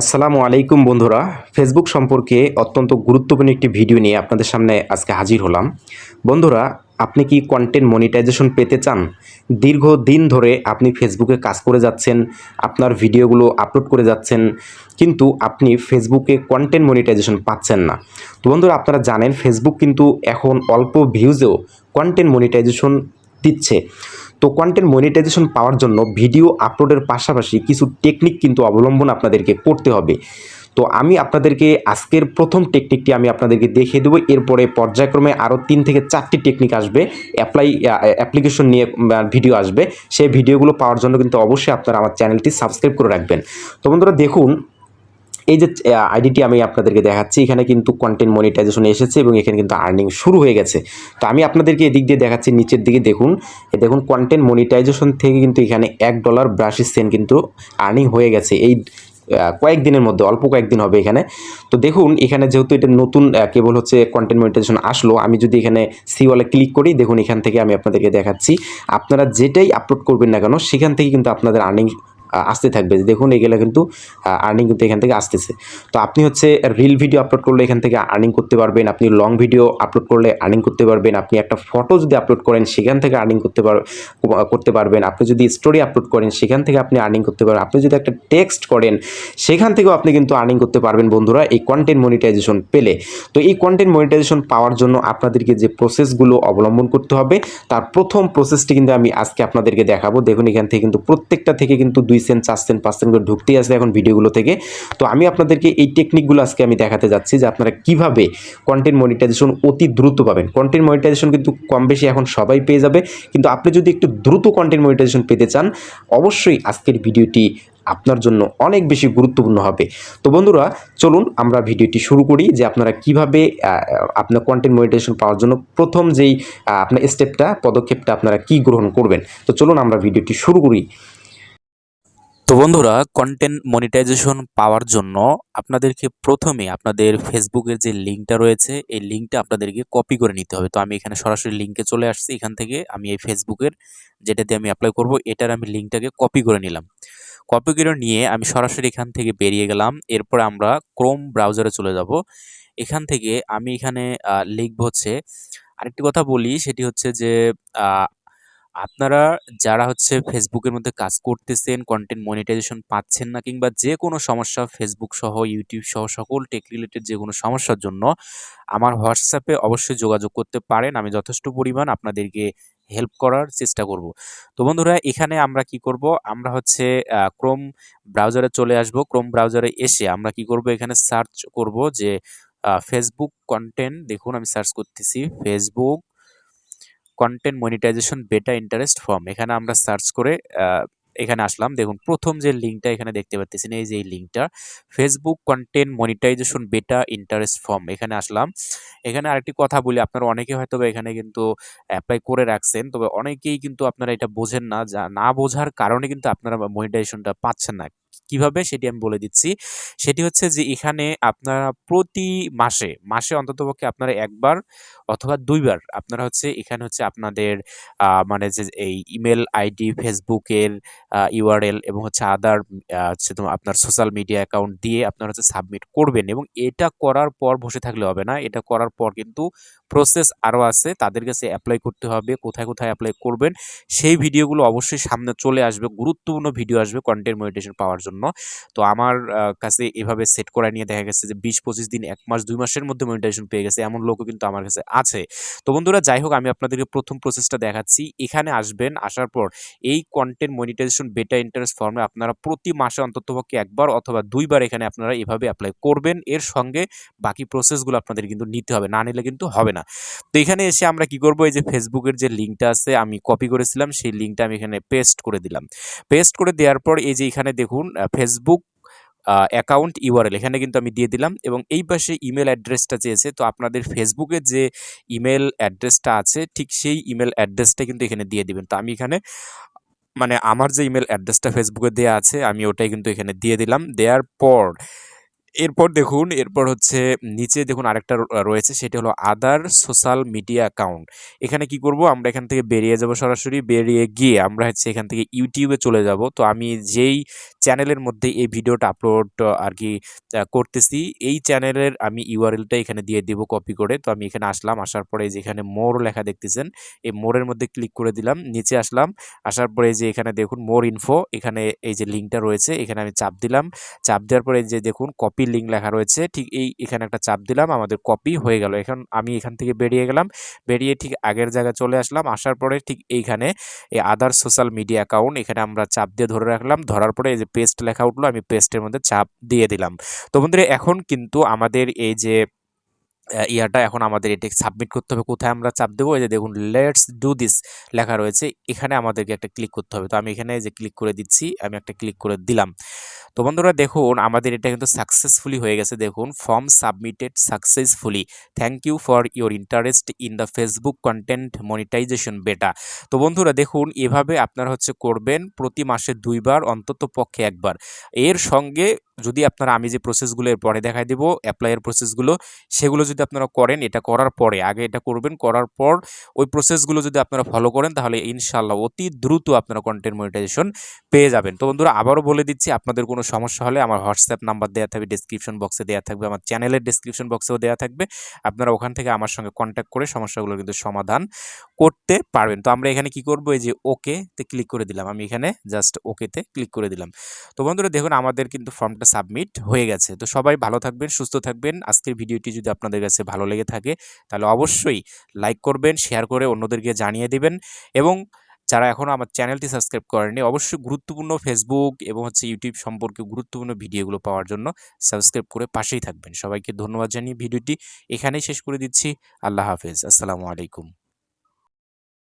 আসসালামু আলাইকুম বন্ধুরা। ফেসবুক সম্পর্কে অত্যন্ত গুরুত্বপূর্ণ একটি ভিডিও নিয়ে আপনাদের সামনে আজকে হাজির হলাম। বন্ধুরা, আপনি কি কন্টেন্ট মনিটাইজেশন পেতে চান? দীর্ঘ দিন ধরে আপনি ফেসবুকে কাজ করে যাচ্ছেন, আপনার ভিডিওগুলো আপলোড করে যাচ্ছেন, কিন্তু আপনি ফেসবুকে কন্টেন্ট মনিটাইজেশন পাচ্ছেন না। তো বন্ধুরা, আপনারা জানেন ফেসবুক কিন্তু এখন অল্প ভিউজেও কন্টেন্ট মনিটাইজেশন দিচ্ছে। তো কন্টেন্ট মনিটাইজেশন পাওয়ার জন্য ভিডিও আপলোডের পাশাপাশি কিছু টেকনিক কিন্তু অবলম্বন আপনাদেরকে করতে হবে। তো আমি আপনাদেরকে আজকের প্রথম টেকনিকটি আমি আপনাদেরকে দেখিয়ে দেবো। এরপরে পর্যায়ক্রমে আরও তিন থেকে চারটি টেকনিক আসবে। অ্যাপ্লাই অ্যাপ্লিকেশন নিয়ে ভিডিও আসবে। সেই ভিডিওগুলো পাওয়ার জন্য কিন্তু অবশ্যই আপনারা আমার চ্যানেলটি সাবস্ক্রাইব করে রাখবেন। তো বন্ধুরা দেখুন এই যে আইডিটি আমি আপনাদেরকে দেখাচ্ছি, এখানে কিন্তু কন্টেন্ট মনিটাইজেশন এসেছে এবং এখানে কিন্তু আর্নিং শুরু হয়ে গেছে। তো আমি আপনাদেরকে এদিক দিয়ে দেখাচ্ছি, নিচের দিকে দেখুন। দেখুন কন্টেন্ট মনিটাইজেশন থেকে কিন্তু এখানে এক ডলার ব্রাশি সেন্ট কিন্তু আর্নিং হয়ে গেছে। এই কয়েকদিনের মধ্যে, অল্প কয়েকদিন হবে এখানে। তো দেখুন, এখানে যেহেতু এটা নতুন কেবল হচ্ছে কন্টেন্ট মনিটাইজেশন আসলো, আমি যদি এখানে সিওয়ালে ক্লিক করি, দেখুন এখান থেকে আমি আপনাদেরকে দেখাচ্ছি। আপনারা যেটাই আপলোড করবেন না কেন, সেখান থেকে কিন্তু আপনাদের আর্নিং আসতে থাকবে। দেখুন, এগুলো কিন্তু আর্নিং কিন্তু এখান থেকে আসতেছে। তো আপনি হচ্ছে রিল ভিডিও আপলোড করলে এখান থেকে আর্নিং করতে পারবেন। আপনি লং ভিডিও আপলোড করলে আর্নিং করতে পারবেন। আপনি একটা ফটো যদি আপলোড করেন, সেখান থেকে আর্নিং করতে পার করতে পারবেন। আপনি যদি স্টোরি আপলোড করেন, সেখান থেকে আপনি আর্নিং করতে পারবেন। আপনি যদি একটা টেক্সট করেন, সেখান থেকেও আপনি কিন্তু আর্নিং করতে পারবেন বন্ধুরা এই কন্টেন্ট মনিটাইজেশন পেলে। তো এই কন্টেন্ট মনিটাইজেশন পাওয়ার জন্য আপনাদেরকে যে প্রসেসগুলো অবলম্বন করতে হবে, তার প্রথম প্রসেসটি কিন্তু আমি আজকে আপনাদেরকে দেখাবো। দেখুন, এখান থেকে কিন্তু প্রত্যেকটা থেকে কিন্তু দুই সেন্ট পাঁচ সেন্ট করে ঢুকতেই আছে এখন ভিডিওগুলো থেকে। তো আমি আপনাদেরকে এই টেকনিকগুলো আজকে আমি দেখাতে যাচ্ছি যে আপনারা কীভাবে কন্টেন্ট মনিটাইজেশন অতি দ্রুত পাবেন। কন্টেন্ট মনিটাইজেশন কিন্তু কম বেশি এখন সবাই পেয়ে যাবে। কিন্তু আপনি যদি একটু দ্রুত কন্টেন্ট মনিটাইজেশন পেতে চান, অবশ্যই আজকের ভিডিওটি আপনার জন্য অনেক বেশি গুরুত্বপূর্ণ হবে। তো বন্ধুরা, চলুন আমরা ভিডিওটি শুরু করি যে আপনারা কীভাবে আপনার কন্টেন্ট মনিটাইজেশন পাওয়ার জন্য প্রথম যেই আপনার স্টেপটা পদক্ষেপটা আপনারা কি গ্রহণ করবেন। তো চলুন আমরা ভিডিওটি শুরু করি। তো বন্ধুরা কন্টেন্ট মনিটাইজেশন পাওয়ার জন্য আপনাদেরকে প্রথমে আপনাদের ফেসবুকের যে লিঙ্কটা রয়েছে, এই লিঙ্কটা আপনাদেরকে কপি করে নিতে হবে। তো আমি এখানে সরাসরি লিঙ্কে চলে আসছি। এখান থেকে আমি এই ফেসবুকের যেটাতে আমি অ্যাপ্লাই করব, এটার আমি লিঙ্কটাকে কপি করে নিলাম। কপি করে নিয়ে আমি সরাসরি এখান থেকে বেরিয়ে গেলাম। এরপর আমরা ক্রোম ব্রাউজারে চলে যাব। এখান থেকে আমি এখানে লিখব হচ্ছে, আরেকটি কথা বলি, সেটি হচ্ছে যে আপনারা যারা হচ্ছে ফেসবুকের মধ্যে কাজ করতেছেন কন্টেন্ট মনিটাইজেশন পাচ্ছেন না কিংবা যে কোনো সমস্যা ফেসবুক সহ ইউটিউব সহ, সকল টেক রিলেটেড যে কোনো সমস্যার জন্য আমার হোয়াটসঅ্যাপে অবশ্যই যোগাযোগ করতে পারেন। আমি যথেষ্ট পরিমাণ আপনাদেরকে হেল্প করার চেষ্টা করব। তো বন্ধুরা, এখানে আমরা কি করব? আমরা হচ্ছে ক্রোম ব্রাউজারে চলে আসব। ক্রোম ব্রাউজারে এসে আমরা কি করব? এখানে সার্চ করব যে ফেসবুক কন্টেন্ট দেখুন আমি সার্চ করতেছি Facebook content monetization beta interest form এখানে আমরা সার্চ করে এখানে আসলাম। দেখুন, প্রথম যে লিঙ্কটা এখানে দেখতে পাচ্ছেন এই যে এই লিঙ্কটা Facebook content monetization beta interest form এখানে আসলাম। এখানে আরেকটি কথা বলি, আপনারা অনেকে হয়তো এখানে কিন্তু অ্যাপ্লাই করে রাখছেন, তবে অনেকেই কিন্তু আপনারা এটা বোঝেন না। যা, না বোঝার কারণে কিন্তু আপনারা মনিটাইজেশনটা পাচ্ছেন না। কীভাবে সেটি আমি বলে দিচ্ছি। সেটি হচ্ছে যে এখানে আপনারা প্রতি মাসে মাসে অন্ততপক্ষে আপনারা একবার অথবা দুইবার আপনারা হচ্ছে এখানে হচ্ছে আপনাদের মানে যে এই ইমেল আইডি, ফেসবুকের ইউআরএল এবং হচ্ছে আদার হচ্ছে আপনার সোশ্যাল মিডিয়া অ্যাকাউন্ট দিয়ে আপনারা হচ্ছে সাবমিট করবেন এবং এটা করার পর বসে থাকলে হবে না। এটা করার পর কিন্তু প্রসেস আরও আছে। তাদের কাছে অ্যাপ্লাই করতে হবে, কোথায় কোথায় অ্যাপ্লাই করবেন, সেই ভিডিওগুলো অবশ্যই সামনে চলে আসবে। গুরুত্বপূর্ণ ভিডিও আসবে কন্টেন্ট মনিটেশন পাওয়ার জন্য। তো আমার কাছে এভাবে সেট করা নিয়ে দেখা গেছে যে বিশ পঁচিশ দিন, এক মাস, দুই মাসের মধ্যে মনিটাইজেশন পেয়ে গেছে। এমন লোকও কিন্তু আমার কাছে আছে। তো বন্ধুরা, যাই হোক, আমি আপনাদেরকে প্রথম প্রসেসটা দেখাচ্ছি। এখানে আসবেন, আসার পর এই কন্টেন্ট মনিটাইজেশন বেটা ইন্টারেস্ট ফর্মে আপনারা প্রতি মাসে অন্ততপক্ষে একবার অথবা দুইবার এখানে আপনারা এভাবে অ্যাপ্লাই করবেন। এর সঙ্গে বাকি প্রসেসগুলো আপনাদের কিন্তু নিতে হবে, না নিলে কিন্তু হবে না। তো এখানে এসে আমরা কি করব? এই যে ফেসবুকের যে লিঙ্কটা আছে, আমি কপি করেছিলাম। সেই লিঙ্কটা আমি এখানে পেস্ট করে দিলাম। পেস্ট করে দেওয়ার পর এই যে এখানে দেখুন ফেসবুক অ্যাকাউন্ট ইউআরএল এখানে কিন্তু আমি দিয়ে দিলাম এবং এই পাশে ইমেল অ্যাড্রেসটা চেয়েছে। তো আপনাদের ফেসবুকের যে ইমেল অ্যাড্রেসটা আছে, ঠিক সেই ইমেল অ্যাড্রেসটা কিন্তু এখানে দিয়ে দিবেন। তো আমি এখানে মানে আমার যে ইমেল অ্যাড্রেসটা ফেসবুকে দেওয়া আছে, আমি ওটাই কিন্তু এখানে দিয়ে দিলাম। দেওয়ার পর এরপর দেখুন, এরপর হচ্ছে নিচে দেখুন আরেকটা রয়েছে, সেটা হলো আদার সোশ্যাল মিডিয়া অ্যাকাউন্ট এখানে কি করব? আমরা এখান থেকে বেরিয়ে যাব সরাসরি, বেরিয়ে গিয়ে আমরা হচ্ছে এখান থেকে ইউটিউবে চলে যাব। তো আমি যেই চ্যানেলের মধ্যে এই ভিডিওটা আপলোড আর কি করতেছি, এই চ্যানেলের আমি ইউআরএলটা এখানে দিয়ে দিব কপি করে। তো আমি এখানে আসলাম, আসার পরে যেখানে মোর লেখা দেখতেছেন, এই মোরের মধ্যে ক্লিক করে দিলাম, নিচে আসলাম, আসার পরে যে এখানে দেখুন মোর ইনফো এখানে এই যে লিঙ্কটা রয়েছে, এখানে আমি চাপ দিলাম। চাপ দেওয়ার পরে যে দেখুন কপি লিঙ্ক লেখা রয়েছে, ঠিক এই, এখানে একটা চাপ দিলাম, আমাদের কপি হয়ে গেল। এখন আমি এখান থেকে বেরিয়ে গেলাম, বেরিয়ে ঠিক আগের জায়গায় চলে আসলাম, আসার পরে ঠিক এইখানে এই আদার সোশ্যাল মিডিয়া অ্যাকাউন্ট এখানে আমরা চাপ দিয়ে ধরে রাখলাম, ধরার পরে এই যে পেস্ট লেখা উঠল, আমি পেস্টের মধ্যে চাপ দিয়ে দিলাম। তো বন্ধুরা, এখন কিন্তু আমাদের এই যে ইয়াটা এখন আমাদের এটা সাবমিট করতে হবে। কোথায় আমরা চাপ দেবো? এই যে দেখুন লেটস ডু দিস লেখা রয়েছে। এখানে আমাদেরকে একটা ক্লিক করতে হবে। তো আমি এখানে যে ক্লিক করে দিচ্ছি, আমি একটা ক্লিক করে দিলাম। তো বন্ধুরা দেখুন, আমাদের এটা কিন্তু সাকসেসফুলি হয়ে গেছে। দেখুন form submitted successfully thank you for your interest in the Facebook content monetization beta তো বন্ধুরা দেখুন, এভাবে আপনারা হচ্ছে করবেন প্রতি মাসে দুইবার অন্তত পক্ষে একবার। এর সঙ্গে যদি আপনারা আমি যে প্রসেসগুলো পরে দেখাই দেবো অ্যাপ্লাইয়ের প্রসেসগুলো সেগুলো যদি আপনারা করেন, এটা করার পরে, আগে এটা করবেন, করার পর ওই প্রসেসগুলো যদি আপনারা ফলো করেন, তাহলে ইনশাল্লাহ অতি দ্রুত আপনারা কন্টেন্ট মনিটাইজেশন পেয়ে যাবেন। তো বন্ধুরা, আবারও বলে দিচ্ছি, আপনাদের কোনো সমস্যা হলে আমার হোয়াটসঅ্যাপ নাম্বার দেওয়া থাকবে ডিসক্রিপশন বক্সে দেওয়া থাকবে, আমার চ্যানেলের ডিসক্রিপশন বক্সেও দেওয়া থাকবে। আপনারা ওখান থেকে আমার সঙ্গে কন্ট্যাক্ট করে সমস্যাগুলো কিন্তু সমাধান করতে পারবেন। তো আমরা এখানে কি করব, এই যে ওকে তে ক্লিক করে দিলাম, আমি এখানে জাস্ট ওকেতে ক্লিক করে দিলাম। তো বন্ধুরা, দেখুন, আমাদের কিন্তু ফর্মটা সাবমিট হয়ে গেছে। তো সবাই ভালো থাকবেন, সুস্থ থাকবেন। আজকের ভিডিওটি যদি আপনাদের কাছে ভালো লেগে থাকে, তাহলে অবশ্যই লাইক করবেন শেয়ার করে অন্যদেরকে জানিয়ে দেবেন এবং যারা এখনও আমার চ্যানেলটি সাবস্ক্রাইব করেনি অবশ্যই গুরুত্বপূর্ণ ফেসবুক এবং হচ্ছে ইউটিউব সম্পর্কে গুরুত্বপূর্ণ ভিডিওগুলো পাওয়ার জন্য সাবস্ক্রাইব করে পাশেই থাকবেন। সবাইকে ধন্যবাদ জানিয়ে ভিডিওটি এখানেই শেষ করে দিচ্ছি। আল্লাহ হাফেজ। আসসালামু আলাইকুম।